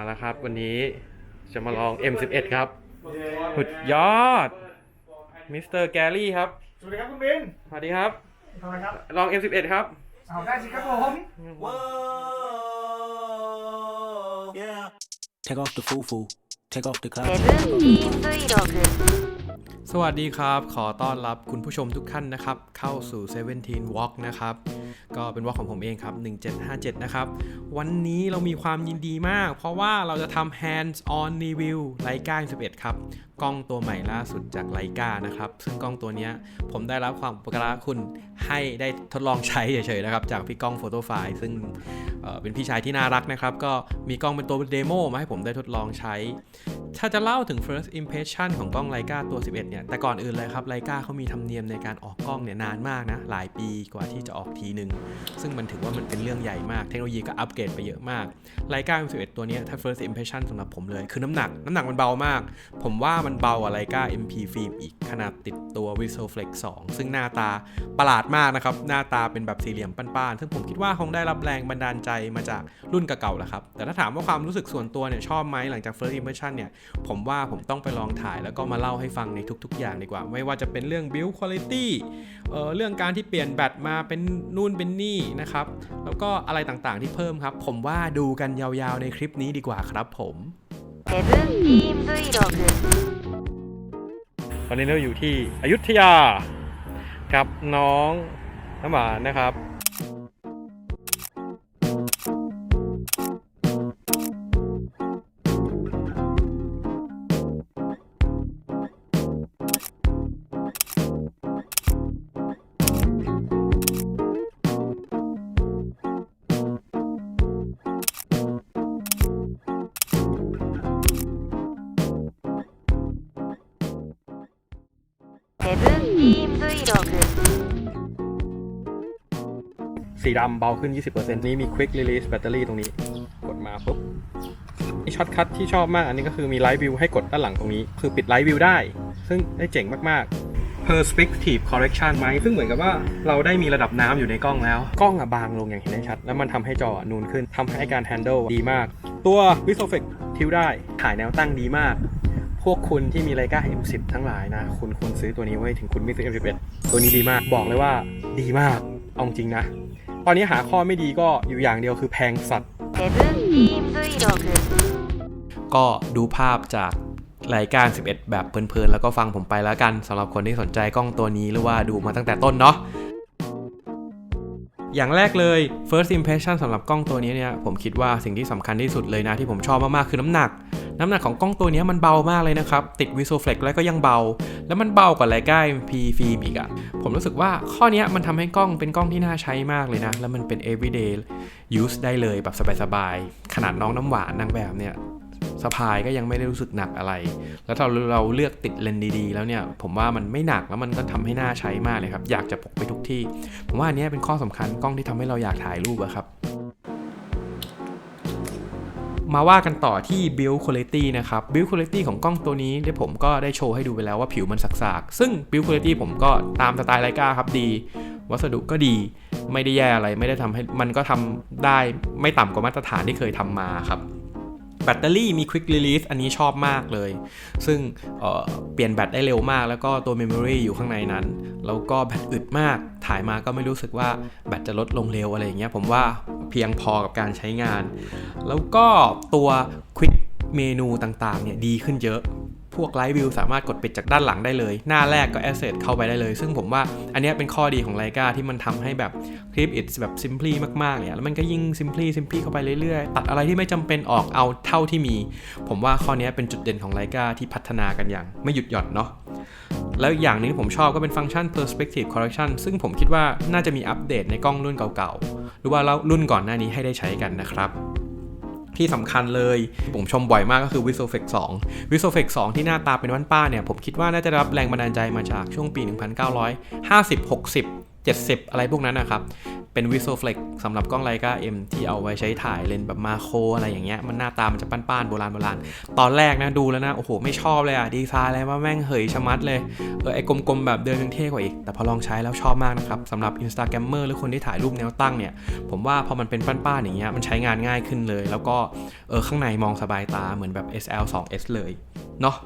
มาแล้วครับ วันนี้จะมาลอง M11 ครับหุดยอดมิสเตอร์แกรี่ครับ สวัสดีครับคุณบินสวัสดีครับลอง M11 ครับเอาได้สิครับผมเ Take off the foo foo Take off the cloud セブンティーンブイログ สวัสดีครับ ขอต้อนรับคุณผู้ชมทุกท่านนะครับ เข้าสู่ 17 Walk นะครับ ก็เป็นวอล์กของผมเองครับ 1757 นะครับ วันนี้เรามีความยินดีมาก เพราะว่าเราจะทำ hands on review ไลกา11 ครับ กล้องตัวใหม่ล่าสุดจากไลกานะครับ ซึ่งกล้องตัวนี้ผมได้รับความอุปการะคุณ ให้ได้ทดลองใช้เฉยๆนะครับ จากพี่ก้องโฟโต้ไฟล์ซึ่งเเป็นพี่ชายที่น่ารักนะครับ ก็มีกล้องเป็นตัวเดโมมาให้ผมได้ทดลองใช้ ถ้าจะเล่าถึง first impression ของกล้องไลกาตัว 11 เนี่ย แต่ก่อนอื่นเลยครับไลกาเขามีธรรมเนียมในการออกกล้องเนี่ยนานมากนะ หลายปีกว่าที่จะออกทีหนึ่งซึ่งมันถือว่ามันเป็นเรื่องใหญ่มาก เทคโนโลยีก็อัปเกรดไปเยอะมากไลกา M11 ตัวนี้ถ้า first impression สำหรับผมเลย คือน้ำหนัก น้ำหนักมันเบามาก ผมว่ามันเบากว่าไลกา MP ฟิล์มอีกขนาดติดตัว Visoflex 2 ซึ่งหน้าตาประหลาดมากากนะครับ หน้าตาเป็นแบบสี่เหลี่ยมป้านๆ ซึ่งผมคิดว่าคงได้รับแรงบันดาลใจมาจากรุ่นเก่าๆแหละครับ แต่ถ้าถามว่าความรู้สึกส่วนตัวเนี่ยชอบไหมหลังจาก first impression เนี่ย ผมว่าผมต้องไปลองถ่ายแล้วก็มาเล่าให้ฟังในทุกๆ อย่างดีกว่า ไม่ว่าจะเป็นเรื่อง build quality เเรื่องการที่เปลี่ยนแบตมาเป็นนู่นเป็นนี่นะครับ แล้วก็อะไรต่างๆที่เพิ่มครับ ผมว่าดูกันยาวๆในคลิปนี้ดีกว่าครับผมตอนนี้เราอยู่ที่อยุธยา กับน้องน้ำหวานนะครับ สีดำเบาขึ้น 20%นี้มี Quick Release Battery ตรงนี้ กดมาปุ๊บมีช็อตคัทที่ชอบมาก อันนี้ก็คือมี Light View ให้กดด้านหลังตรงนี้ คือปิด Light View ได้ ซึ่งได้เจ๋งมาก ๆ Perspective Correction ไหม ซึ่งเหมือนกับว่าเราได้มีระดับน้ำอยู่ในกล้องแล้ว กล้องอะบางลงอย่างเห็นได้ชัด แล้วมันทำให้จอนูนขึ้นทำให้การ handle ดีมาก ตัว Visoflex ทิวได้ถ่ายแนวตั้งดีมาก วกคุณที่มีไลกา M10 ทั้งหลายนะ คุณควรซื้อตัวนี้ไว้ถึงคุณไม่ซื้อ M11 ตัวนี้ดีมาก บอกเลยว่าดีมาก เอาจริงนะ ตอนนี้หาข้อไม่ดีก็อยู่อย่างเดียวคือแพงสัตว์ก็ดูภาพจากรายการ 11 แบบเพลินๆ แล้วก็ฟังผมไปแล้วกันสำหรับคนที่สนใจกล้องตัวนี้หรือว่าดูมาตั้งแต่ต้นเนาะอย่างแรกเลย first impression สำหรับกล้องตัวนี้เนี่ยผมคิดว่าสิ่งที่สำคัญที่สุดเลยนะที่ผมชอบมากๆ คือน้ำหนัก น้ำหนักของกล้องตัวนี้มันเบามากเลยนะครับ ติด Visoflex แล้วก็ยังเบา แล้วมันเบากว่าไลกา MP ฟิล์มอีกอะผมรู้สึกว่าข้อนี้มันทำให้กล้องเป็นกล้องที่น่าใช้มากเลยนะ แล้วมันเป็น everyday use ได้เลยแบบสบายๆ ขนาดน้องน้ำหวานนางแบบเนี่ยสะพายก็ยังไม่ได้รู้สึกหนักอะไร แล้วถ้าเราเลือกติดเลนดีๆ แล้วเนี่ย ผมว่ามันไม่หนักแล้วมันก็ทำให้น่าใช้มากเลยครับ อยากจะพกไปทุกที่ ผมว่าอันนี้เป็นข้อสำคัญกล้องที่ทำให้เราอยากถ่ายรูปอะครับ มาว่ากันต่อที่ build quality นะครับ build quality ของกล้องตัวนี้ที่ผมก็ได้โชว์ให้ดูไปแล้วว่าผิวมันสักๆ ซึ่ง build quality ผมก็ตามสไตล์ไลกาครับดี วัสดุก็ดีไม่ได้แย่อะไรไม่ได้ทำให้มันก็ทำได้ไม่ต่ำกว่ามาตรฐานที่เคยทำมาครับแบตเตอรี่มี Quick Release อันนี้ชอบมากเลย ซึ่งเเปลี่ยนแบตได้เร็วมาก แล้วก็ตัว Memory อยู่ข้างในนั้น แล้วก็แบตอึดมาก ถ่ายมาก็ไม่รู้สึกว่าแบตจะลดลงเร็วอะไรอย่างเงี้ย ผมว่า เพียงพอกับการใช้งาน แล้วก็ตัว Quick เมนูต่างๆเนี่ยดีขึ้นเยอะพวก Live View สามารถกดปิดจากด้านหลังได้เลย หน้าแรกก็ Asset เข้าไปได้เลย ซึ่งผมว่าอันนี้เป็นข้อดีของไลกาที่มันทำให้แบบคลิป it's แบบ simply มากๆเนี่ยแล้วมันก็ยิ่ง simply simply เข้าไปเรื่อยๆ ตัดอะไรที่ไม่จำเป็นออกเอาเท่าที่มี ผมว่าข้อนี้เป็นจุดเด่นของไลกาที่พัฒนากันอย่างไม่หยุดหย่อนเนาะ แล้วอย่างหนึงที่ผมชอบก็เป็นฟังก์ชัน perspective correction ซึ่งผมคิดว่าน่าจะมีอัปเดตในกล้องรุ่นเก่าๆ หรือว่ารุ่นก่อนหน้านี้ให้ได้ใช้กันนะครับที่สำคัญเลยผมชมบ่อยมากก็คือ v i s o f e x 2 v i s o f e x 2 ที่หน้าตาเป็นวันป้าเนี่ย ผมคิดว่าน่าจะรับแรงบันดาลใจมาจากช่วงปี 1950-60 70 อะไรพวกนั้นนะครับ เป็น v i s o f l e x สำหรับกล้องไลกา M ที่เอาไว้ใช้ถ่ายเลนแบบมาโครอะไรอย่างเงี้ย มันหน้าตามันจะป้านๆโบราณโบราณ ตอนแรกนะดูแล้วนะ โอ้โห ไม่ชอบเลยอะดีไซน์อะไรว่าแม่งเหยชะมัดเลย เออไอ้กลมๆแบบเดินยังเท่กว่าอีก แต่พอลองใช้แล้วชอบมากนะครับสำหรับ Instagrammer หรือคนที่ถ่ายรูปแนวตั้งเนี่ย ผมว่าพอมันเป็นป้านๆอย่างเงี้ย มันใช้งานง่ายขึ้นเลย แล้วก็เออข้างในมองสบายตาเหมือนแบบ SL 2S เลยเนาะ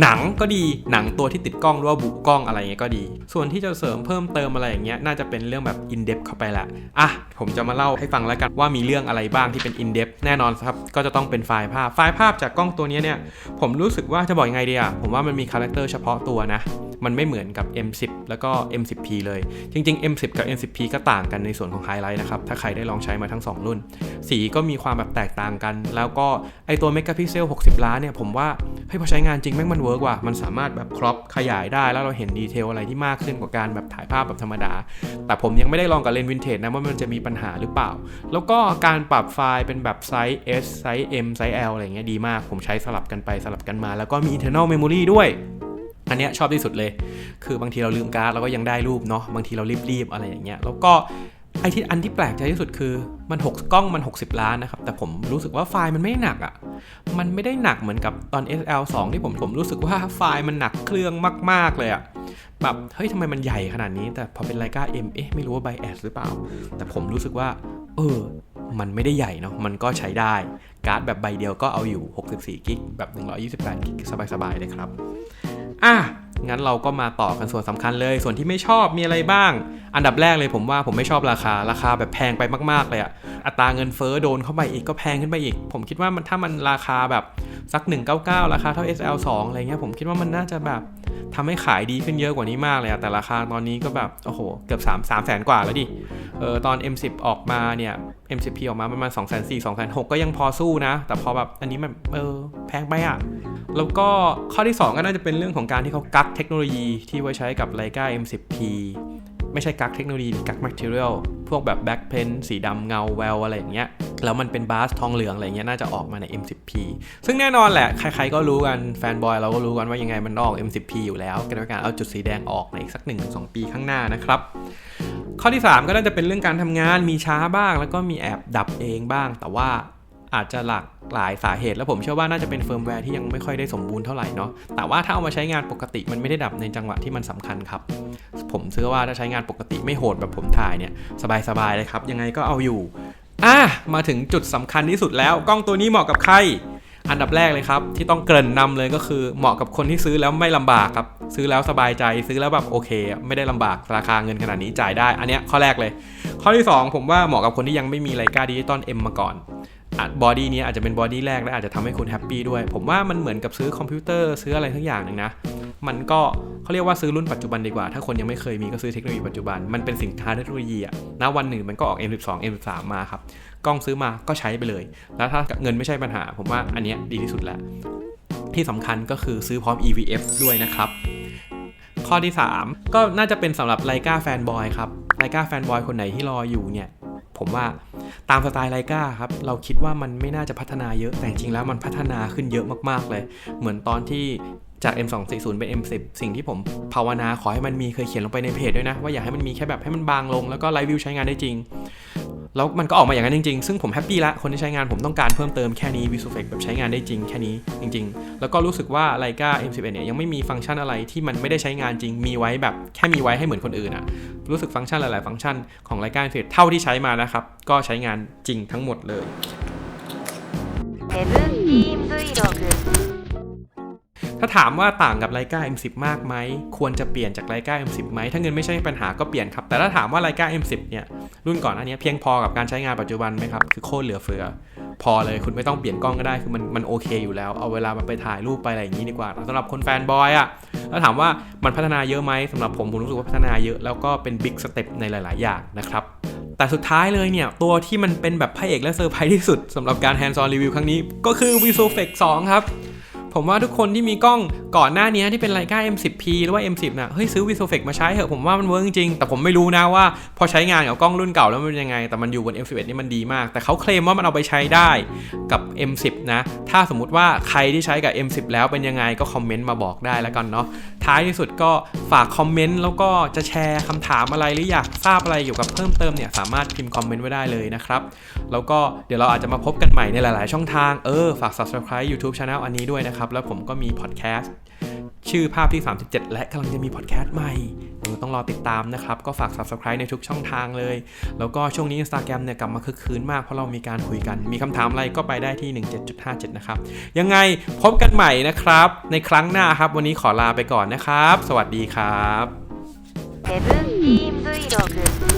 หนังก็ดีหนังตัวที่ติดกล้องหรือว่าบุกล้องอะไรเงี้ยก็ดี ส่วนที่จะเสริมเพิ่มเติมอะไรอย่างเงี้ยน่าจะเป็นเรื่องแบบอินเดปเข้าไปละอะผมจะมาเล่าให้ฟังแล้วกันว่ามีเรื่องอะไรบ้างที่เป็นอินเดปแน่นอนครับก็จะต้องเป็นไฟล์ภาพไฟล์ภาพจากกล้องตัวนี้เนี่ยผมรู้สึกว่าจะบอกยังไงดีอะผมว่ามันมีคาแรคเตอร์เฉพาะตัวนะมันไม่เหมือนกับ M10 แล้วก็ M10P เลย จริง ๆ M10 กับ M10P ก็ต่างกันในส่วนของไฮไลท์นะครับ ถ้าใครได้ลองใช้มาทั้ง 2 รุ่น สีก็มีความแบบแตกต่างกัน แล้วก็ไอตัวเมกะพิกเซล60 ล้านเนี่ยผมว่าเฮ้ยพอใช้งานจริงแม่งมันเวิร์กว่ะมันสามารถแบบครอปขยายได้แล้วเราเห็นดีเทลอะไรที่มากขึ้นกว่าการแบบถ่ายภาพแบบธรรมดา แต่ผมยังไม่ได้ลองกับเลนส์วินเทจนะว่ามันจะมีปัญหาหรือเปล่า แล้วก็การปรับไฟล์เป็นแบบไซส์ S ไซส์ M ไซส์ L อะไรเงี้ยดีมาก ผมใช้สลับกันไปสลับกันมา แล้วก็มี internal memory ด้วย อันเนี้ยชอบที่สุดเลย คือบางทีเราลืมการ์ดเราก็ยังได้รูปเนาะ บางทีเรารีบๆอะไรอย่างเงี้ย แล้วก็ไอที่อันที่แปลกใจที่สุดคือมัน 6 กล้องมัน 60 ล้านนะครับ แต่ผมรู้สึกว่าไฟล์มันไม่หนักอะ่ะ มันไม่ได้หนักเหมือนกับตอน SL2 ที่ผมผมรู้สึกว่าไฟล์มันหนักเครื่องมาก ๆ เลยอะ่ะแบบเฮ้ยทำไมมันใหญ่ขนาดนี้ แต่พอเป็นไลกา M เอ๊ะไม่รู้ว่าไบแอสหรือเปล่า แต่ผมรู้สึกว่า เออ มันไม่ได้ใหญ่เนาะมันก็ใช้ได้ การ์ดแบบใบเดียวก็เอาอยู่ 64กิกแบบ 128กิกสบายๆเลยครับ อะงั้นเราก็มาต่อกันส่วนสำคัญเลย ส่วนที่ไม่ชอบมีอะไรบ้าง อันดับแรกเลยผมว่าผมไม่ชอบราคา ราคาแบบแพงไปมาก ๆ เลยอะอัตราเงินเฟ้อโดนเข้าไปอีกก็แพงขึ้นไปอีก ผมคิดว่ามันถ้ามันราคาแบบสัก 199 ราคาเท่า SL2 อะไรเงี้ยผมคิดว่ามันน่าจะแบบทำให้ขายดีขึ้นเยอะกว่านี้มากเลยอะแต่ราคาตอนนี้ก็แบบโอ้โหเกือบ3 3แสนกว่าแล้วดิ เออตอน M10 ออกมาเนี่ย M10P ออกมาประมาณ2 4 0 0 0 2 6 0 0ก็ยังพอสู้นะ แต่พอแบบอันนี้มันเออแพงไปอะ แล้วก็ข้อที่ 2 ก็น่าจะเป็นเรื่องของการที่เขากักเทคโนโลยีที่ไว้ใช้กับ Leica M10P ไม่ใช่กักเทคโนโลยีกัก material พวกแบบแบ็กเพนสีดำเงาแววอะไรอย่างเงี้ยแล้วมันเป็นบาสทองเหลืองอะไรเงี้ยน่าจะออกมาใน M10P ซึ่งแน่นอนแหละ ใครๆก็รู้กันแฟนบอยเราก็รู้กันว่ายังไงมันออก M10P อยู่แล้วกันด้วยการเอาจุดสีแดงออกในอีกสัก 1-2 ปีข้างหน้านะครับ ข้อที่ 3 ก็น่าจะเป็นเรื่องการทำงานมีช้าบ้าง แล้วก็มีแอบดับเองบ้าง แต่ว่า อาจจะหลากหลายสาเหตุ แล้วผมเชื่อว่าน่าจะเป็นเฟิร์มแวร์ที่ยังไม่ค่อยได้สมบูรณ์เท่าไหร่เนาะแต่ว่าถ้าเอามาใช้งานปกติมันไม่ได้ดับในจังหวะที่มันสำคัญครับ ผมเชื่อว่าถ้าใช้งานปกติไม่โหดแบบผมถ่ายเนี่ยสบายๆเลยครับ ยังไงก็เอาอยู่อะมาถึงจุดสำคัญที่สุดแล้ว กล้องตัวนี้เหมาะกับใครอันดับแรกเลยครับ ที่ต้องเกริ่นนำเลยก็คือเหมาะกับคนที่ซื้อแล้วไม่ลำบากครับ ซื้อแล้วสบายใจซื้อแล้วแบบโอเค ไม่ได้ลำบากราคาเงินขนาดนี้จ่ายได้ อันเนี้ยข้อแรกเลย ข้อที่ 2 ผมว่าเหมาะกับคนที่ยังไม่มีไลกาดิจิตอลเอ็มมาก่อน บอดี้นี้อาจจะเป็นบอดี้แรกและอาจจะทำให้คุณแฮปปี้ด้วย ผมว่ามันเหมือนกับซื้อคอมพิวเตอร์ซื้ออะไรทั้งอย่างหนึ่งนะ มันก็เขาเรียกว่าซื้อรุ่นปัจจุบันดีกว่า ถ้าคนยังไม่เคยมีก็ซื้อเทคโนโลยีปัจจุบัน มันเป็นสินค้าเทคโนโลยีอะนะวันหนึ่งมันก็ออก M12 M13 มาครับ กล้องซื้อมาก็ใช้ไปเลย แล้วถ้าเงินไม่ใช่ปัญหา ผมว่าอันนี้ดีที่สุดแล้ว ที่สำคัญก็คือซื้อพร้อม EVF ด้วยนะครับ ข้อที่ 3 ก็น่าจะเป็นสำหรับไลกาแฟนบอยครับไลกาแฟนบอยคนไหนที่รออยู่เนี่ย ผมว่าตามสไตล์ไลกาครับ เราคิดว่ามันไม่น่าจะพัฒนาเยอะ แต่จริงแล้วมันพัฒนาขึ้นเยอะมากๆเลย เหมือนตอนที่จาก M240 เป็น M10 สิ่งที่ผมภาวนาขอให้มันมีเคยเขียนลงไปในเพจด้วยนะ ว่าอยากให้มันมีแค่แบบให้มันบางลงแล้วก็ไลฟ์วิวใช้งานได้จริง แล้วมันก็ออกมาอย่างนั้นจริงๆ ซึ่งผมแฮปปี้ละ คนที่ใช้งานผมต้องการเพิ่มเติมแค่นี้ v i s u f e c แบบใช้งานได้จริงแค่นี้จริง ๆ แล้วก็รู้สึกว่า Leica M11 เนี่ยยังไม่มีฟังก์ชันอะไรที่มันไม่ได้ใช้งานจริง มีไว้แบบแค่มีไว้ให้เหมือนคนอื่นอะรู้สึกฟังก์ชันหลาย ๆ ฟังก์ชันของ Leica M11 เท่าที่ใช้มานะครับ ก็ใช้งานจริงทั้งหมดเลย ถ้าถามว่าต่างกับ Leica M10 มากไหมควรจะเปลี่ยนจาก Leica M10 ไหมถ้าเงินไม่ใช่ปัญหาก็เปลี่ยนครับ แต่ถ้าถามว่า Leica M10 เนี่ยรุ่นก่อนอันนี้เพียงพอกับการใช้งานปัจจุบันไหมครับคือโคตรเหลือเฟือ พอเลยคุณไม่ต้องเปลี่ยนกล้องก็ได้คือมันมันโอเคอยู่แล้ว เอาเวลามันไปถ่ายรูปไปอะไรอย่างนี้ดีกว่าสำหรับคนแฟนบอยอะแล้วถามว่ามันพัฒนาเยอะไหมสำหรับผมผมรู้สึกว่าพัฒนาเยอะแล้วก็เป็นบิ๊กสเต็ปในหลาย ๆ อย่างนะครับแต่สุดท้ายเลยเนี่ย ตัวที่มันเป็นแบบพระเอกและเซอร์ไพรส์ที่สุดสำหรับการ hands on review ครั้งนี้ ก็คือ v i s o f e x 2 ครับ ผมว่าทุกคนที่มีกล้องก่อนหน้านี้ที่เป็นไลกา M10P หรือว่า M10 น่ะเฮ้ยซื้อ Visualfix มาใช้เถอะผมว่ามันเวิร์กจริง แต่ผมไม่รู้นะว่า พอใช้งานกับกล้องรุ่นเก่าแล้วมันเป็นยังไง แต่มันอยู่บน M11 นี่มันดีมาก แต่เขาเคลมว่ามันเอาไปใช้ได้กับ M10 นะ ถ้าสมมุติว่าใครที่ใช้กับ M10 แล้วเป็นยังไงก็คอมเมนต์มาบอกได้แล้วกันเนาะท้ายที่สุดก็ฝากคอมเมนต์แล้วก็จะแชร์คำถามอะไรหรืออยากทราบอะไรเกี่ยวกับเพิ่มเติมเนี่ยสามารถพิมพ์คอมเมนต์ไว้ได้เลยนะครับ แล้วก็เดี๋ยวเราอาจจะมาพบกันใหม่ในหลาย ๆ ช่องทางเออฝาก subscribe YouTube Channel อันนี้ด้วยนะครับับ แล้วผมก็มีพอดแคสต์ชื่อภาพที่ 37 และกำลังจะมีพอดแคสต์ใหม่ต้องรอติดตามนะครับ ก็ฝาก Subscribe ในทุกช่องทางเลย แล้วก็ช่วงนี้ Instagram เนี่ยกลับมาคึกคืนมาก เพราะเรามีการคุยกัน มีคำถามอะไรก็ไปได้ที่ 17.57 นะครับ ยังไงพบกันใหม่นะครับ ในครั้งหน้าครับ วันนี้ขอลาไปก่อนนะครับ สวัสดีครับ Seven Team Vlog